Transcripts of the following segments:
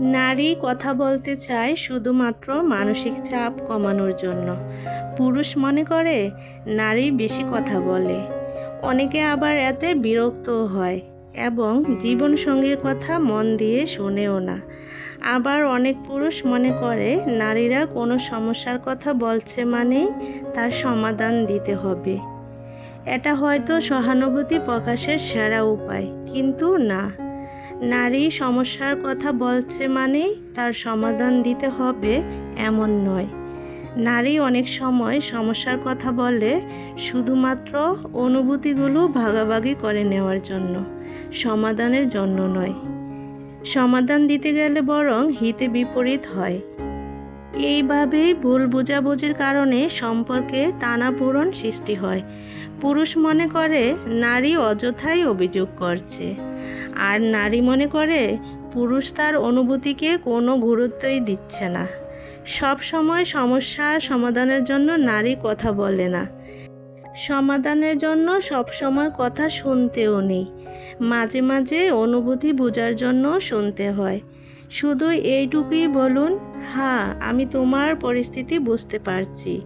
নারী কথা বলতে চায় শুধুমাত্র মানসিক চাপ কমানোর জন্য। পুরুষ মনে করে নারী বেশি কথা বলে। অনেকে আবার এতে বিরক্তও হয় এবং জীবনসঙ্গীর কথা মন দিয়ে শোনেও না। আবার অনেক পুরুষ মনে করে নারীরা কোনো সমস্যার কথা বলছে মানেই তার সমাধান দিতে হবে। এটা হয়তো সহানুভূতি প্রকাশের সেরা উপায়, কিন্তু না। নারী সমস্যার কথা বলছে মানেই তার সমাধান দিতে হবে এমন নয়। নারী অনেক সময় সমস্যার কথা বলে শুধুমাত্র অনুভূতিগুলো ভাগাভাগি করে নেওয়ার জন্য, সমাধানের জন্য নয়। সমাধান দিতে গেলে বরং হিতে বিপরীত হয়। এইভাবেই ভুল বোঝাবুঝির কারণে সম্পর্কে টানাপোড়ন সৃষ্টি হয়। পুরুষ মনে করে নারী অযথাই অভিযোগ করছে। আর নারী মনে করে পুরুষ তার অনুভূতিকে কোনো গুরুত্বই দিচ্ছে না। সব সময় সমস্যার সমাধানের জন্য নারী কথা বলে না। সমাধানের জন্য সব সময় কথা শুনতেও নেই। মাঝে মাঝে অনুভূতি বোঝার জন্য শুনতে হয়। শুধু এইটুকুই বলুন হ্যাঁ আমি তোমার পরিস্থিতি বুঝতে পারছি।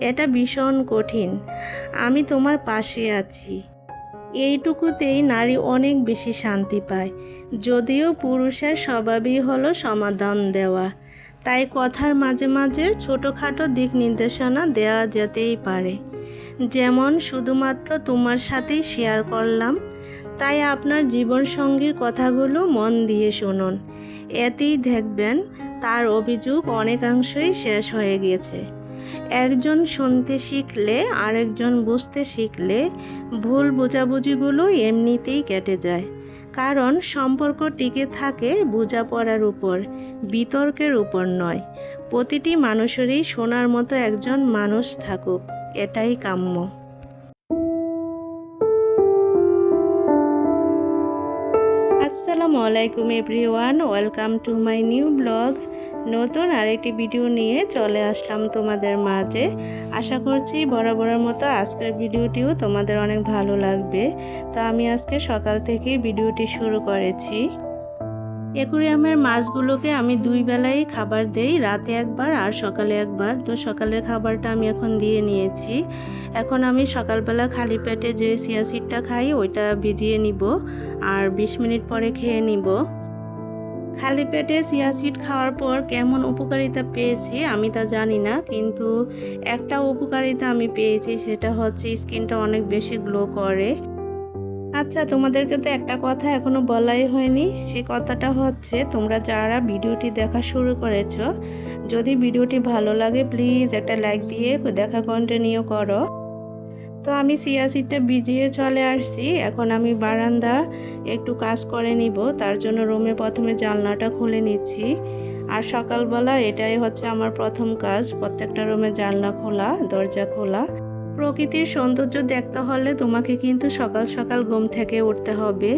এটা ভীষণ কঠিন। আমি তোমার পাশে আছি। এইটুকুতেই নারী অনেক বেশি শান্তি পায়। যদিও পুরুষের স্বভাবই হলো সমাধান দেওয়া। তাই কথার মাঝে মাঝে ছোটোখাটো দিক নির্দেশনা দেওয়া যেতেই পারে। যেমন, শুধুমাত্র তোমার সাথেই শেয়ার করলাম। তাই আপনার জীবনসঙ্গীর কথাগুলো মন দিয়ে শুনুন। এতেই দেখবেন, তার অভিযোগ অনেকাংশই শেষ হয়ে গেছে। একজন শুনতে শিখলে, আরেকজন বুঝতে শিখলে ভুল বোঝাবুঝিগুলো এমনিতেই কেটে যায়। কারণ সম্পর্ক টিকে থাকে বোঝাপড়ার উপর, বিতর্কের উপর নয়। প্রতিটি মানুষেরই শোনার মতো একজন মানুষ থাকুক, এটাই কাম্য। আসসালামু আলাইকুম everyone, welcome to my new blog. নতুন আরেকটি ভিডিও নিয়ে চলে আসলাম তোমাদের মাঝে। আশা করছি বরাবরের মতো আজকের ভিডিওটিও তোমাদের অনেক ভালো লাগবে। তো আমি আজকে সকাল থেকে ভিডিওটি শুরু করেছি। অ্যাকুরিয়ামের মাছগুলোকে আমি দুই বেলাই খাবার দেই, রাতে একবার আর সকালে একবার। তো সকালের খাবারটা আমি এখন দিয়ে নিয়েছি। এখন আমি সকালবেলা খালি পেটে যে সিয়া সিডটা খাই, ওইটা ভিজিয়ে নিব আর বিশ মিনিট পরে খেয়ে নিব। খালি পেটে সিয়া সিড খাওয়ার পর কেমন উপকারিতা পেয়েছি আমি তা জানি না, কিন্তু একটা উপকারিতা আমি পেয়েছি, সেটা হচ্ছে স্কিনটা অনেক বেশি গ্লো করে। আচ্ছা তোমাদেরকে তো একটা কথা এখনও বলাই হয়নি সেই কথাটা হচ্ছে তোমরা যারা ভিডিওটি দেখা শুরু করেছ, যদি ভিডিওটি ভালো লাগে প্লিজ একটা লাইক দিয়ে দেখা কন্টিনিউ করো। তো আমি সিয়া সিটটা ভিজিয়ে চলে আসছি। এখন আমি বারান্দা একটু কাজ করে নিব। তার জন্য রুমে প্রথমে জানলাটা খুলে নিচ্ছি। আর সকালবেলা এটাই হচ্ছে আমার প্রথম কাজ, প্রত্যেকটা রুমে জানলা খোলা, দরজা খোলা। প্রকৃতির সৌন্দর্য দেখতে হলে তোমাকে কিন্তু সকাল সকাল ঘুম থেকে উঠতে হবে।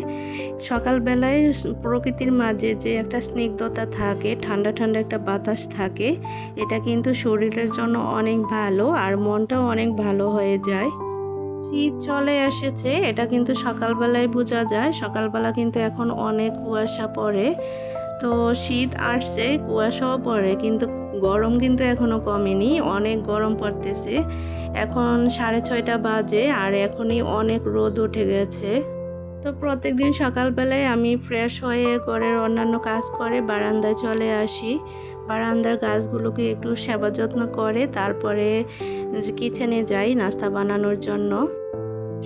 সকালবেলায় প্রকৃতির মাঝে যে একটা স্নিগ্ধতা থাকে, ঠান্ডা ঠান্ডা একটা বাতাস থাকে, এটা কিন্তু শরীরের জন্য অনেক ভালো আর মনটাও অনেক ভালো হয়ে যায়। শীত চলে এসেছে, এটা কিন্তু সকালবেলায় বোঝা যায়। সকালবেলা কিন্তু এখন অনেক কুয়াশা পড়ে। তো শীত আসছে, কুয়াশাও পড়ে, কিন্তু গরম কিন্তু এখনও কমেনি, অনেক গরম পড়তেছে। এখন সাড়ে ছয়টা বাজে আর এখনই অনেক রোদ উঠে গেছে। তো প্রত্যেক দিন সকালবেলায় আমি ফ্রেশ হয়ে ঘরের অন্যান্য কাজ করে বারান্দায় চলে আসি। বারান্দার গাছগুলোকে একটু সেবা যত্ন করে, তারপরে কিচেনে যাই, নাস্তা বানানোর জন্য।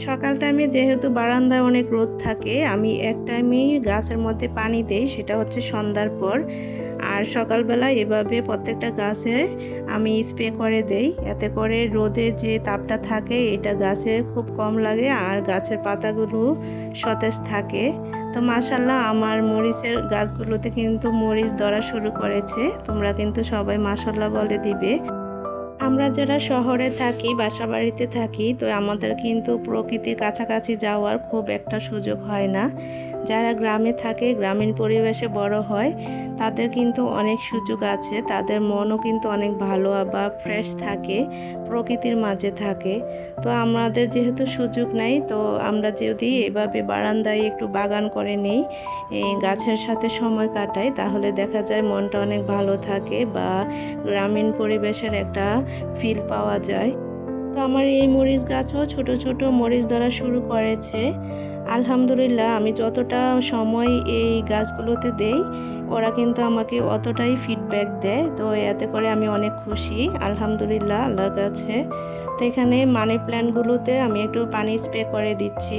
সকাল টাইমে যেহেতু বারান্দায় অনেক রোদ থাকে, আমি এক টাইমেই গাছের মধ্যে পানি দেই, সেটা হচ্ছে সন্ধ্যার পর। আর সকালবেলা এভাবে প্রত্যেকটা গাছে আমি স্প্রে করে দেই, এতে করে রোদের যে তাপটা থাকে, এটা গাছে খুব কম লাগে আর গাছের পাতাগুলো সতেজ থাকে। তো মাশাল্লাহ আমার মরিচের গাছগুলোতে কিন্তু মরিচ ধরা শুরু করেছে, তোমরা কিন্তু সবাই মাশাল্লাহ বলে দিবে। আমরা যারা শহরে থাকি বাসা বাড়িতে থাকি, তো আমাদের কিন্তু প্রকৃতির কাছাকাছি যাওয়ার খুব একটা সুযোগ হয় না। যারা গ্রামে থাকে, গ্রামীণ পরিবেশে বড় হয়, তাদের কিন্তু অনেক সুযোগ আছে। তাদের মনও কিন্তু অনেক ভালো বা ফ্রেশ থাকে, প্রকৃতির মাঝে থাকে। তো আমাদের যেহেতু সুযোগ নাই, তো আমরা যদি এভাবে বারান্দায় একটু বাগান করে নিই এই গাছের সাথে সময় কাটাই, তাহলে দেখা যায় মনটা অনেক ভালো থাকে বা গ্রামীণ পরিবেশের একটা ফিল পাওয়া যায়। তো আমার এই মরিচ গাছও ছোট ছোট মরিচ ধরা শুরু করেছে। আলহামদুলিল্লাহ, আমি যতটা সময় এই গাছগুলোতে দেই, ওরা কিন্তু আমাকে অতটাই ফিডব্যাক দেয়। তো এতে করে আমি অনেক খুশি। আলহামদুলিল্লাহ, আল্লাহর কাছে। তো এখানে মানি প্ল্যান্টগুলোতে আমি একটু পানি স্প্রে করে দিচ্ছি।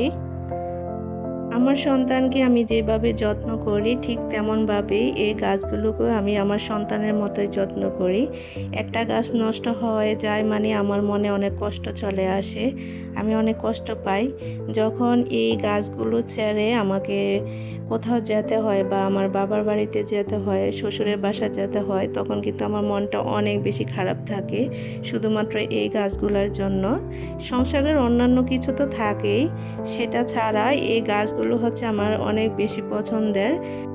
আমার সন্তানকে আমি যেভাবে যত্ন করি, ঠিক তেমনভাবেই এই গাছগুলোকেও আমি আমার সন্তানের মতোই যত্ন করি। একটা গাছ নষ্ট হয়ে যায় মানে আমার মনে অনেক কষ্ট চলে আসে, আমি অনেক কষ্ট পাই। যখন এই গাছগুলো ছেড়ে আমাকে কোথাও যেতে হয় বা আমার বাবার বাড়িতে যেতে হয়, শ্বশুরের বাসা যেতে হয়, তখন কিন্তু আমার মনটা অনেক বেশি খারাপ থাকে শুধুমাত্র এই গাছগুলোর জন্য। সংসারের অন্যান্য কিছু তো থাকেই, সেটা ছাড়া এই গাছগুলো হচ্ছে আমার অনেক বেশি পছন্দের।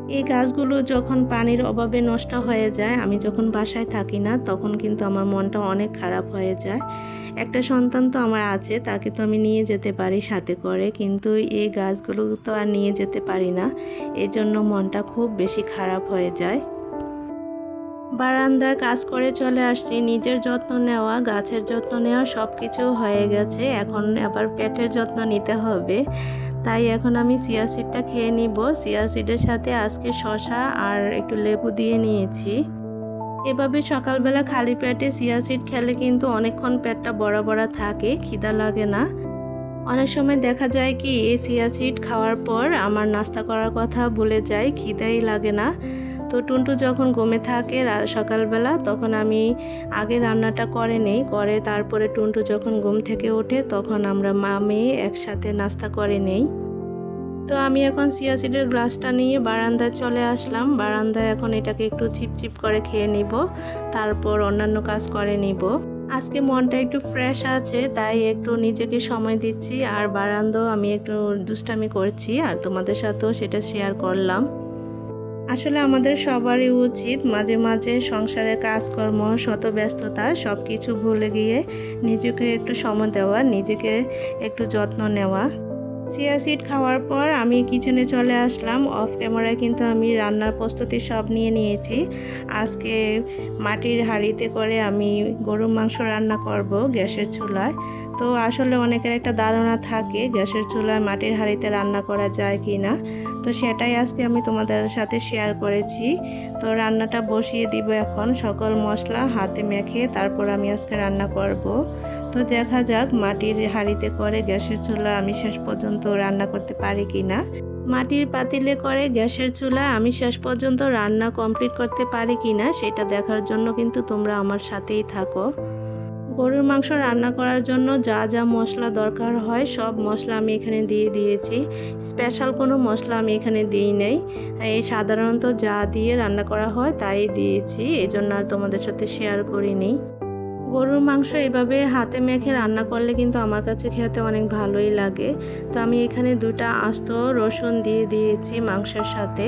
এই গাছগুলো যখন পানির অভাবে নষ্ট হয়ে যায়, আমি যখন বাসায় থাকি না, তখন কিন্তু আমার মনটা অনেক খারাপ হয়ে যায়। একটা সন্তান তো আমার আছে, তাকে তো আমি নিয়ে যেতে পারি সাথে করে, কিন্তু এই গাছগুলো তো আর নিয়ে যেতে পারি না। এজন্য মনটা খুব বেশি খারাপ হয়ে যায়। বারান্দায় কাজ করে চলে আসছি, নিজের যত্ন নেওয়া, গাছের যত্ন নেওয়া সব কিছু হয়ে গেছে। এখন আবার পেটের যত্ন নিতে হবে। তাই এখন আমি সিয়া সিডটা খেয়ে নিব। সিয়া সিডের সাথে আজকে শশা আর একটু লেবু দিয়ে নিয়েছি। এভাবে সকালবেলা খালি পেটে সিয়া সিড খেলে কিন্তু অনেকক্ষণ পেটটা বড়া বড় থাকে, খিদা লাগে না। অনেক সময় দেখা যায় কি, এই সিয়া সিড খাওয়ার পর আমার নাস্তা করার কথা ভুলে যায় খিদাই লাগে না। তো টুনটু যখন ঘুমে থাকে সকালবেলা, তখন আমি আগে রান্নাটা করে নেই, করে তারপরে টুনটু যখন ঘুম থেকে ওঠে, তখন আমরা মা, মেয়ে একসাথে নাস্তা করে নেই। তো আমি এখন সিয়াসিডের গ্লাসটা নিয়ে বারান্দায় চলে আসলাম। বারান্দায় এখন এটাকে একটু চিপচিপ করে খেয়ে নিব, তারপর অন্যান্য কাজ করে নিব। আজকে মনটা একটু ফ্রেশ আছে, তাই একটু নিজেকে সময় দিচ্ছি, আর বারান্দাও আমি একটু দুষ্টামি করছি, আর তোমাদের সাথেও সেটা শেয়ার করলাম। আসলে আমাদের সবারই উচিত মাঝে মাঝে সংসারের কাজকর্ম শত ব্যস্ততা সব কিছু ভুলে গিয়ে নিজেকে একটু সময় দেওয়া, নিজেকে একটু যত্ন নেওয়া। সিয়া সিড খাওয়ার পর আমি কিচেনে চলে আসলাম। অফ ক্যামেরায় কিন্তু আমি রান্নার প্রস্তুতি সব নিয়ে নিয়েছি। আজকে মাটির হাঁড়িতে করে আমি গরুর মাংস রান্না করব গ্যাসের চুলায়। তো আসলে অনেকের একটা ধারণা থাকে, গ্যাসের চুলায় মাটির হাঁড়িতে রান্না করা যায় কি না তো সেটাই আজকে আমি তোমাদের সাথে শেয়ার করেছি। তো রান্নাটা বসিয়ে দিব এখন। সকল মশলা হাতে মেখে তারপর আমি আজকে রান্না করব। তো দেখা যাক মাটির হাঁড়িতে করে গ্যাসের চুলা আমি শেষ পর্যন্ত রান্না করতে পারি কি না মাটির পাতিলে করে গ্যাসের চুলা আমি শেষ পর্যন্ত রান্না কমপ্লিট করতে পারি কি না সেটা দেখার জন্য কিন্তু তোমরা আমার সাথেই থাকো। গরুর মাংস রান্না করার জন্য যা যা মশলা দরকার হয় সব মশলা আমি এখানে দিয়ে দিয়েছি। স্পেশাল কোনো মশলা আমি এখানে দিই নাই। এই সাধারণত যা দিয়ে রান্না করা হয় তাই দিয়েছি এই জন্য আর তোমাদের সাথে শেয়ার করিনি। গরুর মাংস এভাবে হাতে মেখে রান্না করলে কিন্তু আমার কাছে খেতে অনেক ভালোই লাগে। তো আমি এখানে দুটা আস্ত রসুন দিয়ে দিয়েছি মাংসের সাথে।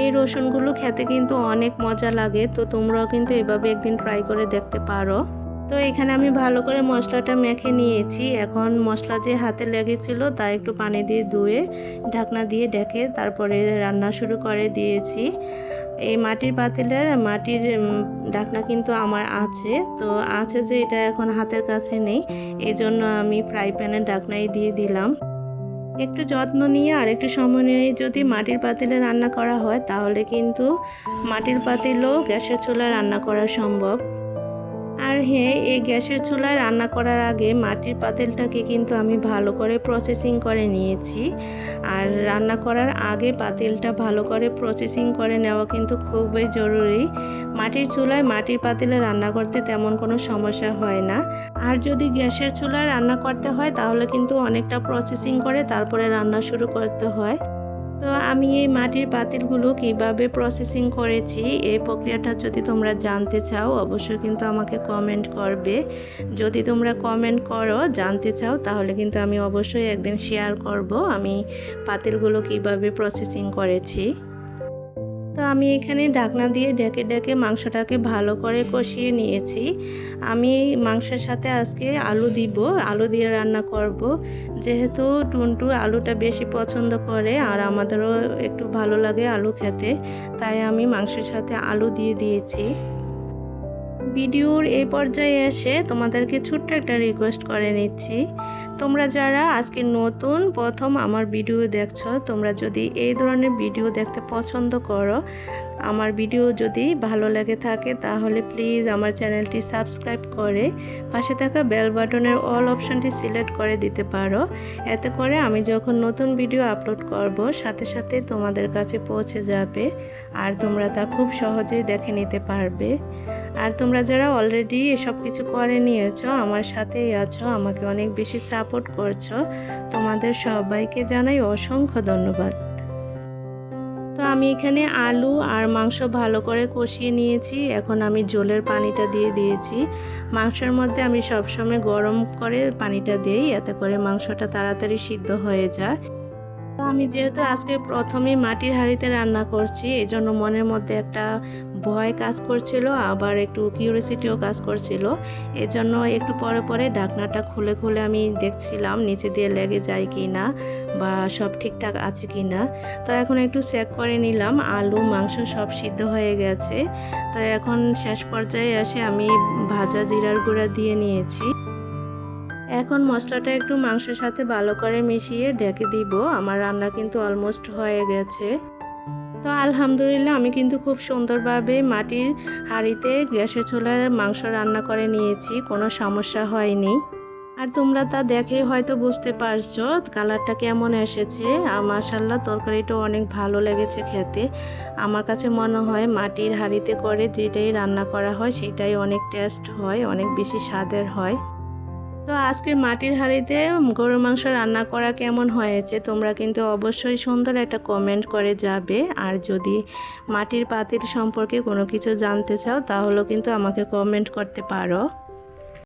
এই রসুনগুলো খেতে কিন্তু অনেক মজা লাগে, তো তোমরাও কিন্তু এভাবে একদিন ট্রাই করে দেখতে পারো। তো এখানে আমি ভালো করে মশলাটা মেখে নিয়েছি। এখন মশলা যে হাতে লেগেছিল তা একটু পানি দিয়ে ধুয়ে, ঢাকনা দিয়ে ঢেকে তারপরে রান্না শুরু করে দিয়েছি। এই মাটির পাতিলের, মাটির ঢাকনা কিন্তু আমার আছে। তো আছে যে এটা এখন হাতের কাছে নেই এই জন্য আমি ফ্রাই প্যানের ঢাকনাই দিয়ে দিলাম। একটু যত্ন নিয়ে আর একটু সময় নিয়ে যদি মাটির পাতিলে রান্না করা হয়, তাহলে কিন্তু মাটির পাতিলও গ্যাসের চুলায় রান্না করা সম্ভব। হ্যাঁ এই গ্যাসের চুলায় রান্না করার আগে মাটির পাতিলটাকে কিন্তু আমি ভালো করে প্রসেসিং করে নিয়েছি। আর রান্না করার আগে পাতিলটা ভালো করে প্রসেসিং করে নেওয়া কিন্তু খুবই জরুরি। মাটির চুলায় মাটির পাতিলে রান্না করতে তেমন কোনো সমস্যা হয় না। আর যদি গ্যাসের চুলায় রান্না করতে হয় তাহলে কিন্তু অনেকটা প্রসেসিং করে তারপরে রান্না শুরু করতে হয়। তো আমি এই মাটির পাতিলগুলো কীভাবে প্রসেসিং করেছি, এই প্রক্রিয়াটা যদি তোমরা জানতে চাও, অবশ্যই কিন্তু আমাকে কমেন্ট করবে। যদি তোমরা কমেন্ট করো, জানতে চাও, তাহলে কিন্তু আমি অবশ্যই একদিন শেয়ার করব আমি পাতিলগুলো কীভাবে প্রসেসিং করেছি। তো আমি এখানে ঢাকনা দিয়ে ডেকে ডেকে মাংসটাকে ভালো করে কষিয়ে নিয়েছি। আমি মাংসের সাথে আজকে আলু দিব, আলু দিয়ে রান্না করব। যেহেতু টুনটু আলুটা বেশি পছন্দ করে আর আমাদেরও একটু ভালো লাগে আলু খেতে, তাই আমি মাংসের সাথে আলু দিয়ে দিয়েছি। ভিডিওর এই পর্যায়ে এসে তোমাদেরকে ছোট্ট একটা রিকোয়েস্ট করে নিচ্ছি। তোমরা যারা আজকে নতুন, প্রথম আমার ভিডিও দেখছ, তোমরা যদি এই ধরনের ভিডিও দেখতে পছন্দ করো, আমার ভিডিও যদি ভালো লেগে থাকে, তাহলে প্লিজ আমার চ্যানেলটি সাবস্ক্রাইব করে পাশে থাকা বেল বাটনের অল অপশানটি সিলেক্ট করে দিতে পারো। এতে করে আমি যখন নতুন ভিডিও আপলোড করব, সাথে সাথে তোমাদের কাছে পৌঁছে যাবে আর তোমরা তা খুব সহজেই দেখে নিতে পারবে। আর তোমরা যারা অলরেডি এসব কিছু করে নিয়েছো, আমার সাথেই আছো, আমাকে অনেক বেশি সাপোর্ট করছ, তোমাদের সবাইকে জানাই অসংখ্য ধন্যবাদ। তো আমি এখানে আলু আর মাংস ভালো করে কষিয়ে নিয়েছি, এখন আমি জলের পানিটা দিয়ে দিয়েছি। মাংসের মধ্যে আমি সবসময় গরম করে পানিটা দিই, এতে করে মাংসটা তাড়াতাড়ি সিদ্ধ হয়ে যায়। তো আমি যেহেতু আজকে প্রথমেই মাটির হাঁড়িতে রান্না করছি এই জন্য মনের মধ্যে একটা ভয় কাজ করছিল, আবার একটু কিউরিয়াসিটিও কাজ করছিল। এজন্য একটু পরে পরে ঢাকনাটা খুলে খুলে আমি দেখছিলাম, নিচে দিয়ে লেগে যায় কি না বা সব ঠিকঠাক আছে কি না তো এখন একটু চেক করে নিলাম, আলু, মাংস সব সিদ্ধ হয়ে গেছে। তো এখন শেষ পর্যায়ে এসে আমি ভাজা জিরার গুঁড়া দিয়ে নিয়েছি। এখন মশলাটা একটু মাংসের সাথে ভালো করে মিশিয়ে ঢেকে দিব। আমার রান্না কিন্তু অলমোস্ট হয়ে গেছে। তো আলহামদুলিল্লাহ আমি কিন্তু খুব সুন্দরভাবে মাটির হাঁড়িতে গ্যাসের চুলার মাংস রান্না করে নিয়েছি, কোনো সমস্যা হয়নি। আর তোমরা তা দেখে হয়তো বুঝতে পারছ কালারটা কেমন এসেছে। মাসাল্লাহ তরকারিটা অনেক ভালো লেগেছে খেতে। আমার কাছে মনে হয় মাটির হাঁড়িতে করে যেটাই রান্না করা হয়, সেটাই অনেক টেস্ট হয়, অনেক বেশি স্বাদের হয়। তো আজকে মাটির হাঁড়িতে গরুর মাংস রান্না করা কেমন হয়েছে? তোমরা কিন্তু অবশ্যই সুন্দর একটা কমেন্ট করে যাবে। আর যদি মাটির পাতির সম্পর্কে কোনো কিছু জানতে চাও, তাহলেও কিন্তু আমাকে কমেন্ট করতে পারো।